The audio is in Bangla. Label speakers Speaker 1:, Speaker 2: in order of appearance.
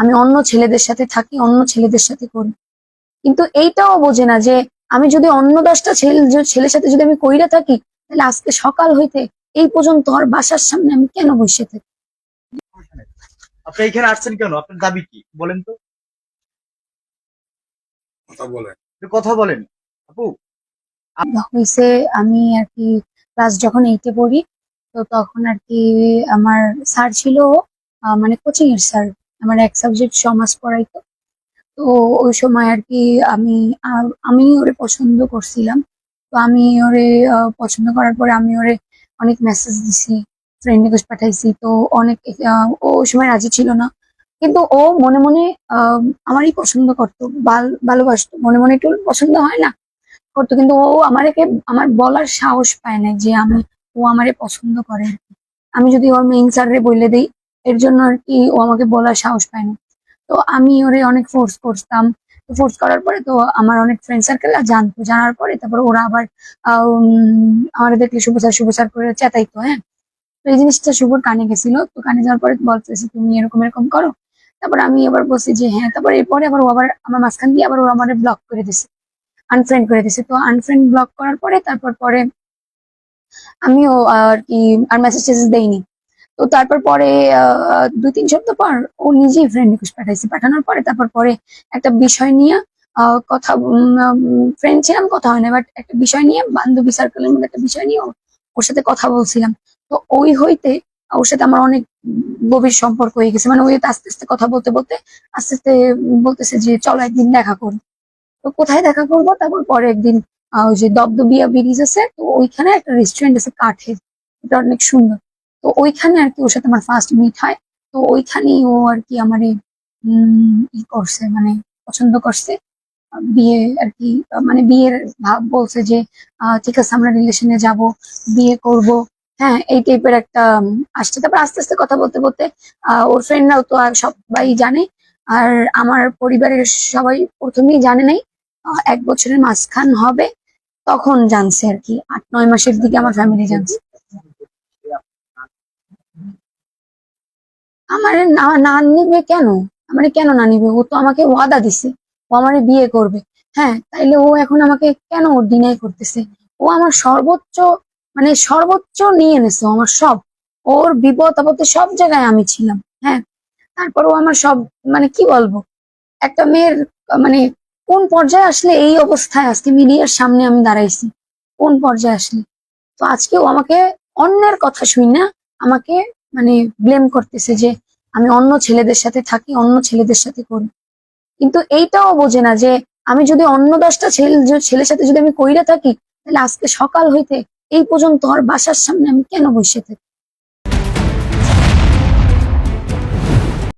Speaker 1: আমি অন্য ছেলেদের সাথে থাকি অন্য ছেলেদের সাথে করি। কিন্তু এইটাও বোঝে না যে আমি যদি অন্য দশটা ছেলে ছেলের সাথে যদি আমি কইরা থাকি তাহলে আজকে সকাল হইতে এই পর্যন্ত ওর বাসার সামনে আমি কেন বসে থাকি?
Speaker 2: আপনি এখানে আসছেন কেন? আপনার দাবি কি? বলেন তো।
Speaker 3: কথা বলেন।
Speaker 2: কথা বলেন। আপু।
Speaker 1: হয়েছে আমি আর কি ক্লাস যখন এইটে পড়ি তো তখন আর কি আমার স্যার ছিল মানে কোচিং এর স্যার আমার এক সাবজেক্ট সমাজ পড়াইতো তো। ওই সময় আর কি আমি আমি ওরে পছন্দ করছিলাম। তো আমি ওরে পছন্দ করার পরে আমি ওরে অনেক মেসেজ দিছি ফ্রেন্ড রিকোয়েস্ট পাঠাইছি। তো অনেক ও সময় রাজি ছিল না। কিন্তু ও মনে মনে আমারই পছন্দ করতো, ভাল- ভালোবাসতো। মনে মনে একটু পছন্দ হয় না, করতো। কিন্তু ও আমাকে আমার বলার সাহস পায় না যে আমি, ও আমারে পছন্দ করে। আমি যদি ওর মেইন স্যারে বলে দিই এর জন্য আর কি ও আমাকে বলার সাহস পায় না তো আমি ওরে অনেক ফোর্স করতাম। তো ফোর্স করার পরে তো আমার অনেক ফ্রেন্ড সার্কেল জানতো। জানার পরে তারপর ওরা আবার আমার দেখলে শুভ স্যার শুভ স্যার করে চেতাইতো হ্যাঁ? তো এই জিনিসটা শুভর কানে গেছিল। তো কানে যাওয়ার পরে বলতেছে, তুমি এরকম এরকম করো। তারপর আমি আবার বলছি যে হ্যাঁ। তারপর এরপরে আবার ও আবার আমার মাঝখান দিয়ে আবার ও আমার ব্লক করে দিছে। আনফ্রেন্ড করে দিছে। তো আনফ্রেন্ড ব্লক করার পরে তারপর পরে আমিও আর কি, আর মেসেজ টেসেজ দেইনি। তো তারপর পরে দুই, তিন সপ্তাহ পর ও নিজেই ফ্রেন্ড রিকোয়েস্ট পাঠাইছে। পাঠানোর পরে তারপর পরে একটা বিষয় নিয়ে কথা ফ্রেন্ড ছিলাম, কথা হয় না বাট একটা বিষয় নিয়ে, বান্ধবী সার্কেলের মধ্যে একটা বিষয় নিয়ে ওর সাথে কথা বলছিলাম। তো ওই হইতে ওর সাথে আমার অনেক গভীর সম্পর্ক হয়ে গেছে। মানে ওই আস্তে আস্তে কথা বলতে বলতে, আস্তে আস্তে বলতেছে যে, চলো একদিন দেখা করি তো কোথায় দেখা করব? তারপর পরে একদিন ওই যে দবদবিয়া ব্রিজ আছে, তো ওইখানে একটা রেস্টুরেন্ট আছে কাঠের। এটা অনেক সুন্দর। তো ওইখানে আর কি ওর সাথে আমার ফার্স্ট মিট হয়। তো ওইখানেই ও আর কি আমার ই করছে মানে পছন্দ করছে। বিয়ে আর কি মানে বিয়ের ভাব বলছে যে ঠিক আছে, আমরা রিলেশনে যাব, বিয়ে করব। হ্যাঁ এই টাইপের একটা আসছে। তারপর আস্তে আস্তে কথা বলতে বলতে ওর ফ্রেন্ডরাও তো সবাই জানে। আর আমার পরিবারের সবাই প্রথমেই জানে নাই এক বছরের মাঝখান হবে। তখন জানছে আর কি, আট, নয় মাসের দিকে আমার ফ্যামিলি জানছে। আমার না না নিবে কেন? আমার কেন না নিবে? ও তো আমাকে ওয়াদা দিছে। ও আমারে বিয়ে করবে। হ্যাঁ তাইলে ও এখন আমাকে কেন ডিনাই করতেছে? ও আমার সর্বোচ্চ মানে সর্বোচ্চ নিয়ে এনেছে আমার সব। ওর বিপদ আপদে সব জায়গায় আমি ছিলাম। হ্যাঁ তারপর ও আমার সব মানে কি বলব? একটা মেয়ের মানে কোন পর্যায়ে আসলে এই অবস্থায় আজকে মিডিয়ার সামনে আমি দাঁড়াইছি? কোন পর্যায়ে আসলে? তো আজকে ও আমাকে অন্যের কথা শুই না আমাকে মানে ব্লেম করতেছে যে আমি অন্য ছেলেদের সাথে থাকি, অন্য ছেলেদের সাথে করি। কিন্তু এইটাও বোঝে না যে আমি যদি অন্য দশটা ছেলে ছেলের সাথে যদি আমি কইরা থাকি, তাহলে আজকে সকাল হইতে এই পর্যন্ত আর বাসার সামনে আমি কেন বসে থাকি?